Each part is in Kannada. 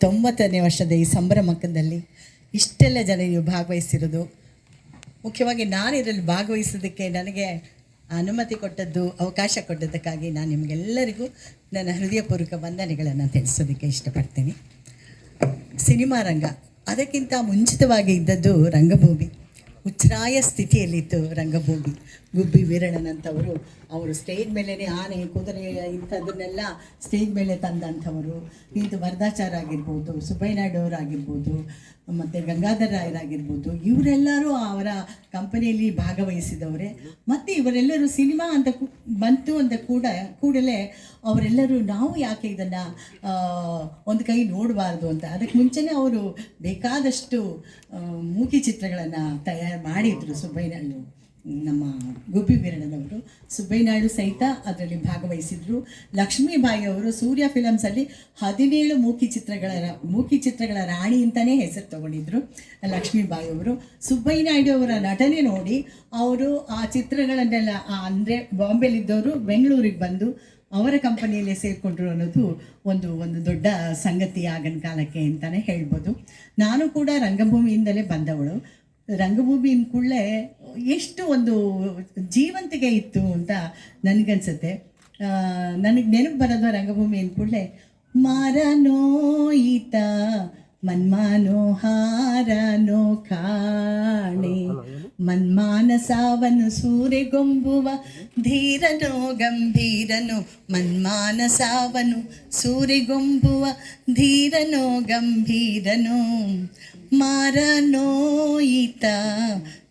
ತೊಂಬತ್ತನೇ ವರ್ಷದ ಈ ಸಂಭ್ರಮಕದಲ್ಲಿ ಇಷ್ಟೆಲ್ಲ ಜನ ನೀವು ಭಾಗವಹಿಸಿರೋದು. ಮುಖ್ಯವಾಗಿ ನಾನು ಇದರಲ್ಲಿ ಭಾಗವಹಿಸೋದಕ್ಕೆ ನನಗೆ ಅನುಮತಿ ಕೊಟ್ಟದ್ದು, ಅವಕಾಶ ಕೊಟ್ಟದ್ದಕ್ಕಾಗಿ ನಾನು ನಿಮಗೆಲ್ಲರಿಗೂ ನನ್ನ ಹೃದಯಪೂರ್ವಕ ವಂದನೆಗಳನ್ನು ತಿಳಿಸೋದಕ್ಕೆ ಇಷ್ಟಪಡ್ತೀನಿ. ಸಿನಿಮಾ ರಂಗ, ಅದಕ್ಕಿಂತ ಮುಂಚಿತವಾಗಿ ಇದ್ದದ್ದು ರಂಗಭೂಮಿ. ಉಚ್ಛ್ರಾಯ ಸ್ಥಿತಿಯಲ್ಲಿತ್ತು ರಂಗಭೂಮಿ. ಗುಬ್ಬಿ ವೀರಣ್ಣನಂಥವರು, ಅವರು ಸ್ಟೇಜ್ ಮೇಲೇ ಆನೆ ಕುದುರೆ ಇಂಥದನ್ನೆಲ್ಲ ಸ್ಟೇಜ್ ಮೇಲೆ ತಂದಂಥವರು. ಇದು ವರದಾಚಾರ ಆಗಿರ್ಬೋದು, ಸುಬ್ಬಯ್ಯನಾಯ್ಡು ಅವರಾಗಿರ್ಬೋದು, ಮತ್ತು ಗಂಗಾಧರ ರಾಯರಾಗಿರ್ಬೋದು. ಇವರೆಲ್ಲರೂ ಅವರ ಕಂಪನಿಯಲ್ಲಿ ಭಾಗವಹಿಸಿದವರೇ. ಮತ್ತು ಇವರೆಲ್ಲರೂ ಸಿನಿಮಾ ಅಂತ ಬಂತು ಅಂತ ಕೂಡ, ಕೂಡಲೇ ಅವರೆಲ್ಲರೂ ನಾವು ಯಾಕೆ ಇದನ್ನು ಒಂದು ಕೈ ನೋಡಬಾರ್ದು ಅಂತ. ಅದಕ್ಕೆ ಮುಂಚೆನೇ ಅವರು ಬೇಕಾದಷ್ಟು ಮೂಕಿ ಚಿತ್ರಗಳನ್ನು ತಯಾರು ಮಾಡಿದರು ಸುಬ್ಬಯ್ಯನಾಯ್ಡು. ನಮ್ಮ ಗುಬ್ಬಿ ವೀರಣ್ಣನವರು ಸುಬ್ಬಯ್ಯನಾಯ್ಡು ಸಹಿತ ಅದರಲ್ಲಿ ಭಾಗವಹಿಸಿದ್ರು. ಲಕ್ಷ್ಮೀಬಾಯಿ ಅವರು ಸೂರ್ಯ ಫಿಲಮ್ಸಲ್ಲಿ ಹದಿನೇಳು ಮೂಕಿ ಚಿತ್ರಗಳ ಮೂಕಿ ಚಿತ್ರಗಳ ರಾಣಿ ಅಂತಲೇ ಹೆಸರು ತಗೊಂಡಿದ್ರು. ಲಕ್ಷ್ಮೀಬಾಯಿ ಅವರು ಸುಬ್ಬಯ್ಯನಾಯ್ಡು ಅವರ ನಟನೆ ನೋಡಿ ಅವರು ಆ ಚಿತ್ರಗಳನ್ನೆಲ್ಲ ಅಂದರೆ ಬಾಂಬೆಲಿದ್ದವರು ಬೆಂಗಳೂರಿಗೆ ಬಂದು ಅವರ ಕಂಪನಿಯಲ್ಲಿ ಸೇರಿಕೊಂಡ್ರು ಅನ್ನೋದು ಒಂದು ಒಂದು ದೊಡ್ಡ ಸಂಗತಿ ಆಗಿನ ಕಾಲಕ್ಕೆ ಅಂತಲೇ ಹೇಳ್ಬೋದು. ನಾನು ಕೂಡ ರಂಗಭೂಮಿಯಿಂದಲೇ ಬಂದವಳು. ರಂಗಭೂಮಿನ ಕೂಡಲೇ ಎಷ್ಟು ಒಂದು ಜೀವಂತಿಕೆ ಇತ್ತು ಅಂತ ನನಗನ್ಸುತ್ತೆ. ನನಗೆ ನೆನಪು ಬರೋದು ರಂಗಭೂಮಿ ಕೂಡಲೇ ಮಾರನೋಯಿತ ಮನ್ಮಾನೋಹಾರನೋ ಕಾಣೆ ಮನ್ಮಾನಸವನ್ನು ಸೂರೆಗೊಂಬುವ ಧೀರನೋ ಗಂಭೀರನು ಮನ್ಮಾನಸವನ್ನು ಸೂರೆಗೊಂಬುವ ಧೀರನೋ ಗಂಭೀರನು ಮಾರನೋಯಿತ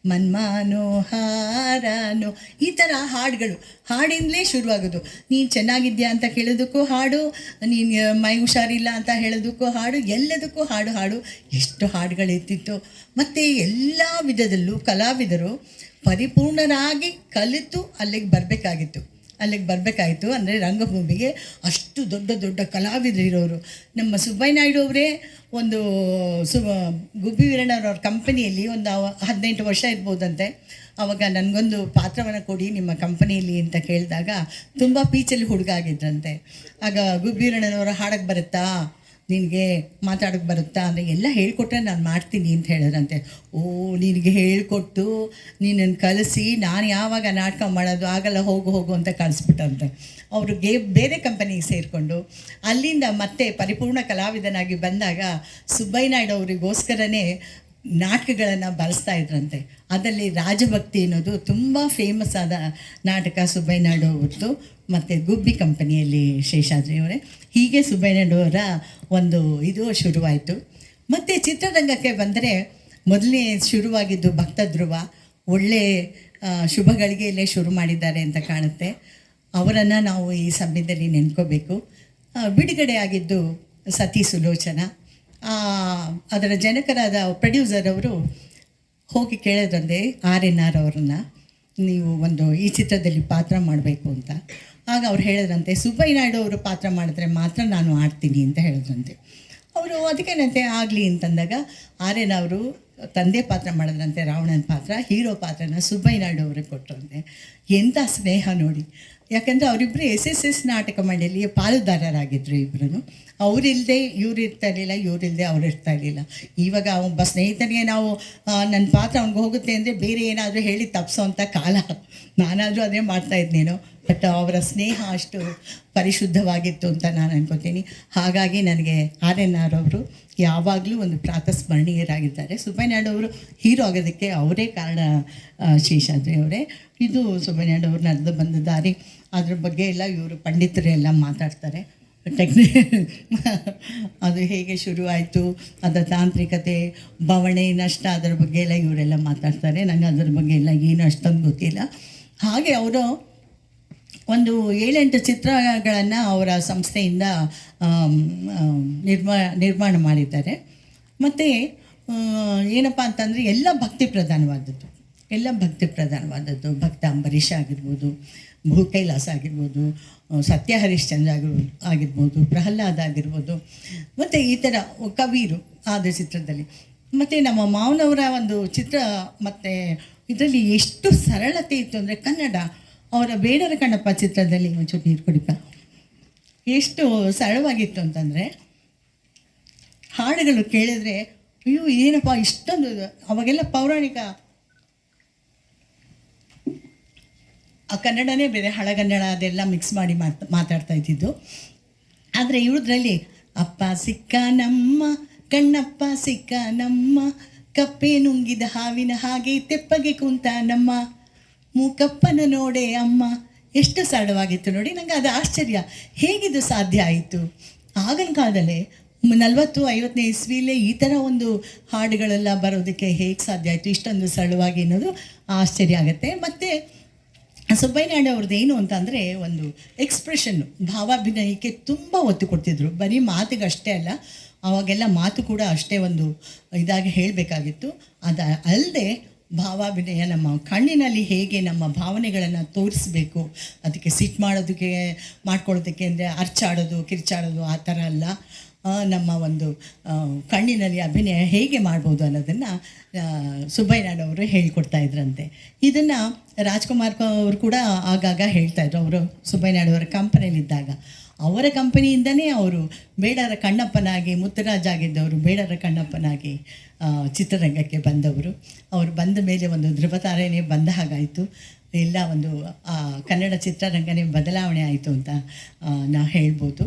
ಮನ್ಮಾನೋಹಾರನೋ ಈ ಥರ ಹಾಡುಗಳು. ಹಾಡಿಂದಲೇ ಶುರುವಾಗೋದು. ನೀನು ಚೆನ್ನಾಗಿದ್ಯಾ ಅಂತ ಕೇಳೋದಕ್ಕೂ ಹಾಡು, ನೀನು ಮೈ ಹುಷಾರಿಲ್ಲ ಅಂತ ಹೇಳೋದಕ್ಕೂ ಹಾಡು, ಎಲ್ಲದಕ್ಕೂ ಹಾಡು ಹಾಡು. ಎಷ್ಟು ಹಾಡುಗಳಿರ್ತಿತ್ತು ಮತ್ತು ಎಲ್ಲ ವಿಧದಲ್ಲೂ ಕಲಾವಿದರು ಪರಿಪೂರ್ಣರಾಗಿ ಕಲಿತು ಅಲ್ಲಿಗೆ ಬರಬೇಕಾಗಿತ್ತು. ಅಲ್ಲಿಗೆ ಬರಬೇಕಾಯಿತು ಅಂದರೆ ರಂಗಭೂಮಿಗೆ ಅಷ್ಟು ದೊಡ್ಡ ದೊಡ್ಡ ಕಲಾವಿದರು ಇರೋರು ನಮ್ಮ ಸುಬ್ಬಯ್ಯನಾಯ್ಡು ಅವರೇ ಒಂದು ಸು, ಗುಬ್ಬಿ ವೀರಣ್ಣವ್ರವ್ರ ಕಂಪನಿಯಲ್ಲಿ ಒಂದು ಹದಿನೆಂಟು ವರ್ಷ ಇರ್ಬೋದಂತೆ. ಅವಾಗ ನನಗೊಂದು ಪಾತ್ರವನ್ನು ಕೊಡಿ ನಿಮ್ಮ ಕಂಪನಿಯಲ್ಲಿ ಅಂತ ಕೇಳಿದಾಗ ತುಂಬ ಪೀಚಲ್ಲಿ ಹುಡುಗ ಆಗಿದ್ರಂತೆ ಆಗ ಗುಬ್ಬಿ ವೀರಣ್ಣನವರ ಹಾಡಕ್ಕೆ ಬರುತ್ತಾ? ನಿನಗೆ ಮಾತಾಡೋಕ್ಕೆ ಬರುತ್ತಾ ಅಂದರೆ ಎಲ್ಲ ಹೇಳ್ಕೊಟ್ರೆ ನಾನು ಮಾಡ್ತೀನಿ ಅಂತ ಹೇಳಿದ್ರಂತೆ. ಓ, ನಿನಗೆ ಹೇಳಿಕೊಟ್ಟು ನೀನನ್ನು ಕಲಿಸಿ ನಾನು ಯಾವಾಗ ನಾಟಕ ಮಾಡೋದು ಆಗಲ್ಲ ಹೋಗು ಹೋಗು ಅಂತ ಕಳಿಸ್ಬಿಟ್ಟಂತೆ. ಅವ್ರಿಗೆ ಬೇರೆ ಕಂಪನಿಗೆ ಸೇರಿಕೊಂಡು ಅಲ್ಲಿಂದ ಮತ್ತೆ ಪರಿಪೂರ್ಣ ಕಲಾವಿದನಾಗಿ ಬಂದಾಗ ಸುಬ್ಬಯ್ಯನಾಯ್ಡು ಅವರಿಗೋಸ್ಕರನೇ ನಾಟಕಗಳನ್ನು ಬಳಸ್ತಾ ಇದ್ರಂತೆ. ಅದರಲ್ಲಿ ರಾಜಭಕ್ತಿ ಅನ್ನೋದು ತುಂಬ ಫೇಮಸ್ ಆದ ನಾಟಕ ಸುಬ್ಬಯ್ಯನಾಡು ಅವ್ರದ್ದು ಮತ್ತು ಗುಬ್ಬಿ ಕಂಪನಿಯಲ್ಲಿ ಶೇಷಾದ್ರಿ ಅವರೇ. ಹೀಗೆ ಸುಬ್ಬಯ್ಯನಾಡು ಅವರ ಒಂದು ಇದು ಶುರುವಾಯಿತು. ಮತ್ತು ಚಿತ್ರರಂಗಕ್ಕೆ ಬಂದರೆ ಮೊದಲನೇ ಶುರುವಾಗಿದ್ದು ಭಕ್ತ ಧ್ರುವ ಒಳ್ಳೆ ಆ, ಶುಭ ಗಳಿಗೆಯಲ್ಲೇ ಶುರು ಮಾಡಿದ್ದಾರೆ ಅಂತ ಕಾಣುತ್ತೆ. ಅವರನ್ನು ನಾವು ಈ ಸಮಯದಲ್ಲಿ ನೆನ್ಕೋಬೇಕು. ಬಿಡುಗಡೆ ಆಗಿದ್ದು ಸತಿ ಸುಲೋಚನ ಅದರ ಜನಕರಾದ ಪ್ರೊಡ್ಯೂಸರ್ ಅವರು ಹೋಗಿ ಕೇಳಿದ್ರಂದೆ ಆರ್ ಎನ್ ಆರ್ ಅವ್ರನ್ನ ನೀವು ಒಂದು ಈ ಚಿತ್ರದಲ್ಲಿ ಪಾತ್ರ ಮಾಡಬೇಕು ಅಂತ. ಆಗ ಅವ್ರು ಹೇಳಿದ್ರಂತೆ, ಸುಬ್ಬಯ್ಯನಾಯ್ಡು ಅವರು ಪಾತ್ರ ಮಾಡಿದ್ರೆ ಮಾತ್ರ ನಾನು ಆಡ್ತೀನಿ ಅಂತ ಹೇಳಿದ್ರಂತೆ. ಅವರು ಅದಕ್ಕೇನಂತೆ ಆಗಲಿ ಅಂತಂದಾಗ ಆರ್ ಎನ್ ಅವರು ತಂದೆ ಪಾತ್ರ ಮಾಡಿದ್ರಂತೆ, ರಾವಣನ ಪಾತ್ರ, ಹೀರೋ ಪಾತ್ರನ ಸುಬ್ಬಯ್ಯನಾಯ್ಡು ಅವ್ರಿಗೆ ಕೊಟ್ಟರಂತೆ ಎಂಥ ಸ್ನೇಹ ನೋಡಿ. ಯಾಕಂದರೆ ಅವರಿಬ್ಬರು ಎಸ್ ಎಸ್ ಎಸ್ ನಾಟಕ ಮಂಡಳಿಯ ಪಾಲುದಾರರಾಗಿದ್ದರು ಇಬ್ಬರು ಅವರಿಲ್ಲದೆ ಇವ್ರು ಇರ್ತಾ ಇರಲಿಲ್ಲ ಇವರಿಲ್ಲದೆ ಅವ್ರು ಇರ್ತಾ ಇರಲಿಲ್ಲ. ಇವಾಗ ಒಬ್ಬ ಸ್ನೇಹಿತನಿಗೆ ನಾವು ನನ್ನ ಪಾತ್ರ ಅವ್ನಿಗೆ ಹೋಗುತ್ತೆ ಅಂದರೆ ಬೇರೆ ಏನಾದರೂ ಹೇಳಿ ತಪ್ಪಿಸೋವಂಥ ಕಾಲ. ನಾನಾದರೂ ಅದೇ ಮಾಡ್ತಾ ಇದ್ನೇನೋ, ಬಟ್ ಅವರ ಸ್ನೇಹ ಅಷ್ಟು ಪರಿಶುದ್ಧವಾಗಿತ್ತು ಅಂತ ನಾನು ಅನ್ಕೋತೀನಿ. ಹಾಗಾಗಿ ನನಗೆ ಆರ್ ಎನ್ ಆರ್ ಅವರು ಯಾವಾಗಲೂ ಒಂದು ಪ್ರಾತಸ್ಮರಣೀಯರಾಗಿದ್ದಾರೆ. ಸುಬ್ಬಯ್ಯನಾಯ್ಡು ಅವರು ಹೀರೋ ಆಗೋದಕ್ಕೆ ಅವರೇ ಕಾರಣ ಶೇಷಾದ್ರಿ ಅವರೇ. ಇದು ಸುಬ್ಬಯ್ಯನಾಯ್ಡು ಅವರು ನಡೆದು ಬಂದ ದಾರಿ. ಅದ್ರ ಬಗ್ಗೆ ಎಲ್ಲ ಇವರು ಪಂಡಿತರು ಎಲ್ಲ ಮಾತಾಡ್ತಾರೆ. ಟೆಕ್ನಿ ಅದು ಹೇಗೆ ಶುರುವಾಯಿತು ಅದರ ತಾಂತ್ರಿಕತೆ, ಬವಣೆ, ನಷ್ಟ, ಅದರ ಬಗ್ಗೆ ಎಲ್ಲ ಇವರೆಲ್ಲ ಮಾತಾಡ್ತಾರೆ. ನನಗೆ ಅದರ ಬಗ್ಗೆ ಎಲ್ಲ ಏನು ಅಷ್ಟೊಂದು ಗೊತ್ತಿಲ್ಲ. ಹಾಗೆ ಅವರು ಒಂದು ಏಳೆಂಟು ಚಿತ್ರಗಳನ್ನು ಅವರ ಸಂಸ್ಥೆಯಿಂದ ನಿರ್ಮಾ, ನಿರ್ಮಾಣ ಮಾಡಿದ್ದಾರೆ. ಮತ್ತು ಏನಪ್ಪ ಅಂತಂದರೆ ಎಲ್ಲ ಭಕ್ತಿ ಪ್ರಧಾನವಾದದ್ದು. ಎಲ್ಲ ಭಕ್ತಿ ಪ್ರಧಾನವಾದದ್ದು. ಭಕ್ತ ಅಂಬರೀಷ್ ಆಗಿರ್ಬೋದು ಕೈಲಾಸ ಆಗಿರ್ಬೋದು ಸತ್ಯ ಹರಿಶ್ಚಂದ್ರ ಆಗಿರ್ಬೋದು ಆಗಿರ್ಬೋದು, ಪ್ರಹ್ಲಾದ್ ಆಗಿರ್ಬೋದು, ಮತ್ತು ಈ ಥರ ಕವಿರು ಆದ ಚಿತ್ರದಲ್ಲಿ. ಮತ್ತು ನಮ್ಮ ಮಾವನವರ ಒಂದು ಚಿತ್ರ, ಮತ್ತು ಇದರಲ್ಲಿ ಎಷ್ಟು ಸರಳತೆ ಇತ್ತು ಅಂದರೆ ಕನ್ನಡ, ಅವರ ಬೇಡರ ಕಣ್ಣಪ್ಪ ಚಿತ್ರದಲ್ಲಿ ಒಂಚೂರು ನೀರು ಕುಡಿತ ಎಷ್ಟು ಸರಳವಾಗಿತ್ತು ಅಂತಂದರೆ, ಹಾಡುಗಳು ಕೇಳಿದ್ರೆ, ಅಯ್ಯೋ, ಏನಪ್ಪ, ಇಷ್ಟೊಂದು, ಅವಾಗೆಲ್ಲ ಪೌರಾಣಿಕ ಆ ಕನ್ನಡನೇ ಬೇರೆ ಹಳಗನ್ನಡ ಅದೆಲ್ಲ ಮಿಕ್ಸ್ ಮಾಡಿ ಮಾತ್, ಮಾತಾಡ್ತಾ ಇದ್ದಿದ್ದು. ಆದರೆ ಇವ್ರದ್ರಲ್ಲಿ, ಅಪ್ಪ ಸಿಕ್ಕ ನಮ್ಮ, ಕಣ್ಣಪ್ಪ ಸಿಕ್ಕ ನಮ್ಮ, ಕಪ್ಪೆ ನುಂಗಿದ ಹಾವಿನ ಹಾಗೆ ತೆಪ್ಪಗೆ ಕುಂತ ನಮ್ಮ, ಮೂಕಪ್ಪನ ನೋಡೆ ಅಮ್ಮ. ಎಷ್ಟು ಸರಳವಾಗಿತ್ತು ನೋಡಿ ನನಗೆ ಅದು ಆಶ್ಚರ್ಯ. ಹೇಗಿದು ಸಾಧ್ಯ ಆಯಿತು? ಆಗಿನ ಕಾಲದಲ್ಲೇ, ನಲವತ್ತು, ಐವತ್ತನೇ ಇಸ್ವಿಲೇ ಈ ಥರ ಒಂದು ಹಾಡುಗಳೆಲ್ಲ ಬರೋದಕ್ಕೆ ಹೇಗೆ ಸಾಧ್ಯ ಆಯಿತು, ಇಷ್ಟೊಂದು ಸರಳವಾಗಿ ಅನ್ನೋದು ಆಶ್ಚರ್ಯ ಆಗುತ್ತೆ. ಮತ್ತು ಸುಬ್ಬಯ್ಯನಾಯ್ಡು ಅವ್ರದ್ದು ಏನು ಅಂತಂದರೆ ಒಂದು ಎಕ್ಸ್ಪ್ರೆಷನ್ನು ಭಾವಾಭಿನಯಕ್ಕೆ ತುಂಬ ಒತ್ತು ಕೊಡ್ತಿದ್ರು. ಬರೀ ಮಾತಿಗಷ್ಟೇ ಅಲ್ಲ, ಅವಾಗೆಲ್ಲ ಮಾತು ಕೂಡ ಅಷ್ಟೇ ಒಂದು ಇದಾಗಿ ಹೇಳಬೇಕಾಗಿತ್ತು. ಅದು ಅಲ್ಲದೆ ಭಾವಾಭಿನಯ, ನಮ್ಮ ಕಣ್ಣಿನಲ್ಲಿ ಹೇಗೆ ನಮ್ಮ ಭಾವನೆಗಳನ್ನು ತೋರಿಸ್ಬೇಕು, ಅದಕ್ಕೆ ಸಿಟ್ ಮಾಡೋದಕ್ಕೆ, ಮಾಡ್ಕೊಳ್ಳೋದಕ್ಕೆ ಅಂದರೆ ಅರ್ಚಾಡೋದು, ಕಿರ್ಚಾಡೋದು ಆ ಥರ ಅಲ್ಲ. ನಮ್ಮ ಒಂದು ಕಣ್ಣಿನಲ್ಲಿ ಅಭಿನಯ ಹೇಗೆ ಮಾಡ್ಬೋದು ಅನ್ನೋದನ್ನು ಸುಬ್ಬಯ್ಯನಾಯ್ಡು ಅವರು ಹೇಳ್ಕೊಡ್ತಾ ಇದ್ರಂತೆ. ಇದನ್ನು ರಾಜ್ಕುಮಾರ್ ಅವರು ಕೂಡ ಆಗಾಗ ಹೇಳ್ತಾ ಇದ್ರು. ಅವರು ಸುಬ್ಬಯ್ಯನಾಯ್ಡು ಅವರ ಕಂಪನಿಯಲ್ಲಿದ್ದಾಗ. ಅವರ ಕಂಪನಿಯಿಂದನೇ ಅವರು ಬೇಡರ ಕಣ್ಣಪ್ಪನಾಗಿ, ಮುತ್ತುರಾಜ್ ಆಗಿದ್ದವರು ಬೇಡರ ಕಣ್ಣಪ್ಪನಾಗಿ ಚಿತ್ರರಂಗಕ್ಕೆ ಬಂದವರು. ಅವರು ಬಂದ ಮೇಲೆ ಒಂದು ಧ್ರುವತಾರೆಯೇ ಬಂದ ಹಾಗಾಯಿತು. ಎಲ್ಲ ಒಂದು ಕನ್ನಡ ಚಿತ್ರರಂಗನೇ ಬದಲಾವಣೆ ಆಯಿತು ಅಂತ ನಾವು ಹೇಳ್ಬೋದು.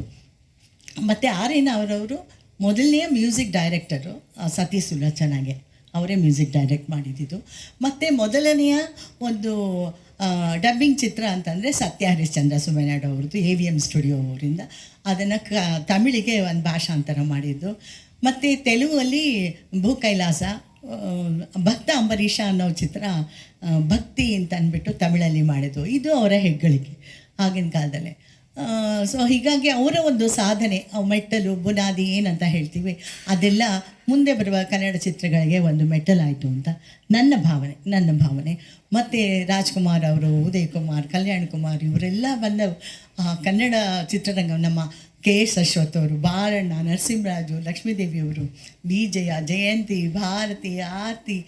ಮತ್ತು ಆರ್ ಅವರವರು ಮೊದಲನೇ ಮ್ಯೂಸಿಕ್ ಡೈರೆಕ್ಟರು ಸತೀಶ್ ಸುಲಚನಾಗೆ ಅವರೇ ಮ್ಯೂಸಿಕ್ ಡೈರೆಕ್ಟ್ ಮಾಡಿದ್ದು. ಮತ್ತು ಮೊದಲನೆಯ ಒಂದು ಡಬ್ಬಿಂಗ್ ಚಿತ್ರ ಅಂತಂದರೆ ಸತ್ಯ ಹರಿಶ್ಚಂದ್ರ ಸುಬ್ಬಯ್ಯನಾಯ್ಡು ಅವ್ರದ್ದು ಎ ವಿ ಎಂ ಸ್ಟುಡಿಯೋ ಅವರಿಂದ. ಅದನ್ನು ಕ, ತಮಿಳಿಗೆ ಒಂದು ಭಾಷಾಂತರ ಮಾಡಿದ್ದು. ಮತ್ತು ತೆಲುಗಲ್ಲಿ ಭೂ ಕೈಲಾಸ ಭಕ್ತ ಅಂಬರೀಷ ಅನ್ನೋ ಚಿತ್ರ ಭಕ್ತಿ ಅಂತ ಅಂದ್ಬಿಟ್ಟು ತಮಿಳಲ್ಲಿ ಮಾಡಿದ್ದು. ಇದು ಅವರ ಹೆಗ್ಗಳಿಕೆ ಆಗಿನ ಕಾಲದಲ್ಲೇ. ಸೊ ಹೀಗಾಗಿ ಅವರ ಒಂದು ಸಾಧನೆ ಮೆಟ್ಟಲು, ಬುನಾದಿ ಏನಂತ ಹೇಳ್ತೀವಿ. ಅದೆಲ್ಲ ಮುಂದೆ ಬರುವ ಕನ್ನಡ ಚಿತ್ರಗಳಿಗೆ ಒಂದು ಮೆಟ್ಟಲಾಯಿತು ಅಂತ ನನ್ನ ಭಾವನೆ ನನ್ನ ಭಾವನೆ. ಮತ್ತು ರಾಜ್ಕುಮಾರ್ ಅವರು ಉದಯ್ ಕುಮಾರ್ ಕಲ್ಯಾಣ್ ಕುಮಾರ್ ಇವರೆಲ್ಲ ಬಂದ ಕನ್ನಡ ಚಿತ್ರರಂಗ ನಮ್ಮ ಕೆ ಎಸ್ ಅಶ್ವಥ್ ಅವರು, ಬಾರಣ್ಣ, ನರಸಿಂಹರಾಜು ಲಕ್ಷ್ಮೀದೇವಿಯವರು ಬಿ ಜಯ ಜಯಂತಿ, ಭಾರತಿ, ಆರತಿ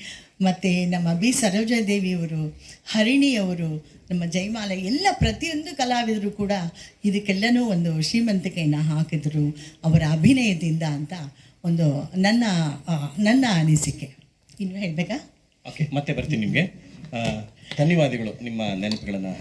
ಮತ್ತು ನಮ್ಮ ಬಿ. ಸರೋಜಾದೇವಿಯವರು, ಹರಿಣಿಯವರು, ನಮ್ಮ ಜೈಮಾಲ ಎಲ್ಲ ಪ್ರತಿಯೊಂದು ಕಲಾವಿದರು ಕೂಡ ಇದಕ್ಕೆಲ್ಲನೂ ಒಂದು ಶ್ರೀಮಂತಿಕೆಯನ್ನು ಹಾಕಿದರು. ಅವರ ಅಭಿನಯದಿಂದ ಅಂತ ಒಂದು ನನ್ನ ನನ್ನ ಅನಿಸಿಕೆ. ಇನ್ನು ಹೇಳಬೇಕಾ? ಓಕೆ, ಮತ್ತೆ ಬರ್ತೀನಿ ನಿಮಗೆ. ಧನ್ಯವಾದಗಳು ನಿಮ್ಮ ನೆನಪುಗಳನ್ನು.